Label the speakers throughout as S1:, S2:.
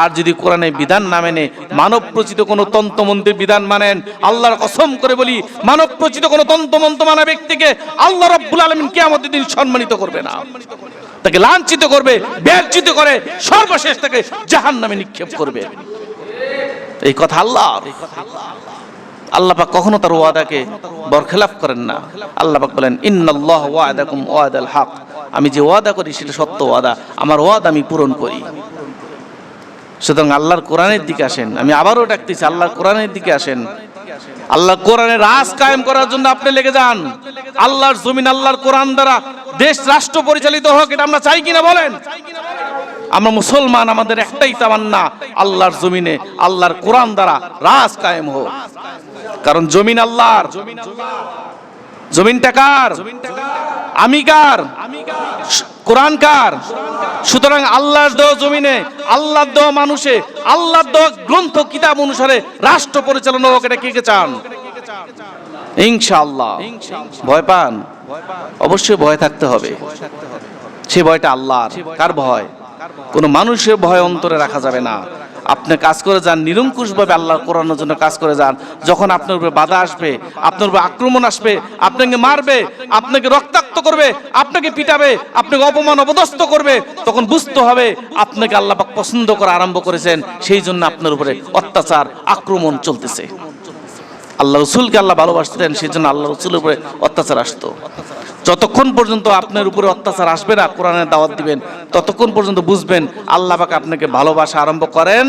S1: আর যদি কোরআনে বিধান না মেনে মানব প্রচিত কোনো তন্ত্রমন্ত্রের বিধান মানেন, আল্লাহর কসম করে বলি মানব প্রচিত কোনো তন্ত্রমন্ত্র মানা ব্যক্তিকে আল্লাহ রব্বুল আলমিন কেয়ামতের দিন সম্মানিত করবে না। তাকে লাঞ্ছিত করবে, ব্যর্জিত করে, সর্বশেষ তাকে জাহান নামে নিক্ষেপ করবে। এই কথা আল্লাহ। আল্লাহ পাক কখনো তার ওয়াদাকে বরখেলাফ করেন না। আল্লাহ পাক বলেন, ইন্নাল্লাহ ওয়াদাকুম ওয়াদাল হক। আমি যে ওয়াদা করি, সেটা সত্য ওয়াদা। আমার ওয়াদা আমি পূরণ করি। সুতরাং আল্লাহর কোরআনের দিকে আসেন। আমি আবারও ডাকতেছি, আল্লাহর কোরআনের দিকে আসেন। আল্লাহ কোরআনের রাজ কায়েম করার জন্য আপনি লেগে যান। আল্লাহর জমিন আল্লাহর কোরআন দ্বারা দেশ রাষ্ট্র পরিচালিত হোক, এটা আমরা চাই কিনা বলেন? আমরা মুসলমান, আমাদের একটাই তামান্না, আল্লাহর জমিনে, আল্লাহর কোরআন দ্বারা রাজ কায়েম হোক। কারণ জমিন আল্লাহর। জমিনটা কার? আমি কার? কোরআন কার? সুতরাং আল্লাহর দেওয়া জমিনে, আল্লাহর দেওয়া মানুষে, আল্লাহর দেওয়া গ্রন্থ, কিতাব অনুসারে রাষ্ট্র পরিচালনা হোক, এটা কে চান? ইনশাআল্লাহ। ভয় পান? অবশ্যই ভয় থাকতে হবে। সে ভয়টা আল্লাহর। কার ভয়? কোনো মানুষের ভয় অন্তরে রাখা যাবে না। আপনি কাজ করে যান, নিরঙ্কুশভাবে আল্লাহ কোরআনের জন্য কাজ করে যান। যখন আপনার উপরে বাধা আসবে, আপনার উপরে আক্রমণ আসবে, আপনাকে মারবে, আপনাকে রক্তাক্ত করবে, আপনাকে পিটাবে, আপনাকে অপমান অপদস্থ করবে, তখন বুঝতে হবে আপনাকে আল্লাহ পছন্দ করা আরম্ভ করেছেন। সেই জন্য আপনার উপরে অত্যাচার, আক্রমণ চলতেছে। আল্লাহ রসুলকে আল্লাহ ভালোবাসতেন, সেই জন্য আল্লাহ রসুলের উপরে অত্যাচার আসতো। যতক্ষণ পর্যন্ত আপনার উপরে অত্যাচার আসবে না, কোরআনের দাওয়াত দিবেন, ততক্ষণ পর্যন্ত বুঝবেন আল্লাহ পাক আপনাকে ভালোবাসা আরম্ভ করেন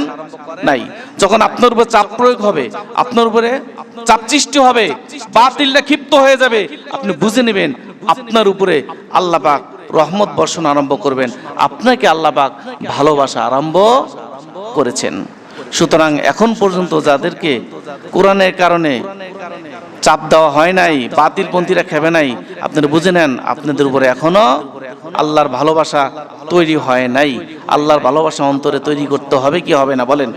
S1: নাই। যখন আপনার উপরে চাপ প্রয়োগ হবে, আপনার উপরে চাপ সৃষ্টি হবে, বাতিলটা ক্ষিপ্ত হয়ে যাবে, আপনি বুঝে নেবেন আপনার উপরে আল্লাহ পাক রহমত বর্ষণ আরম্ভ করবেন, আপনাকে আল্লাহ পাক ভালোবাসা আরম্ভ করেছেন। সুতরাং এখন পর্যন্ত যাদেরকে কোরআনের কারণে চাপ দেওয়া হয় নাই, বাতিলপন্থীরা খেবে নাই। আপনারা বুঝে নেন, আপনাদের উপরে এখনও আল্লাহর ভালোবাসা তৈরি হয় নাই। আল্লাহর ভালোবাসা অন্তরে তৈরি করতে হবে, কি হবে না বলেন?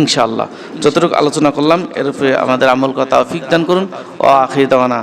S1: ইনশাআল্লাহ। যতটুকু আলোচনা করলাম, এর উপরে আমাদের আমল কথা ফিক দান করুন। ও আখির দাওয়ানা।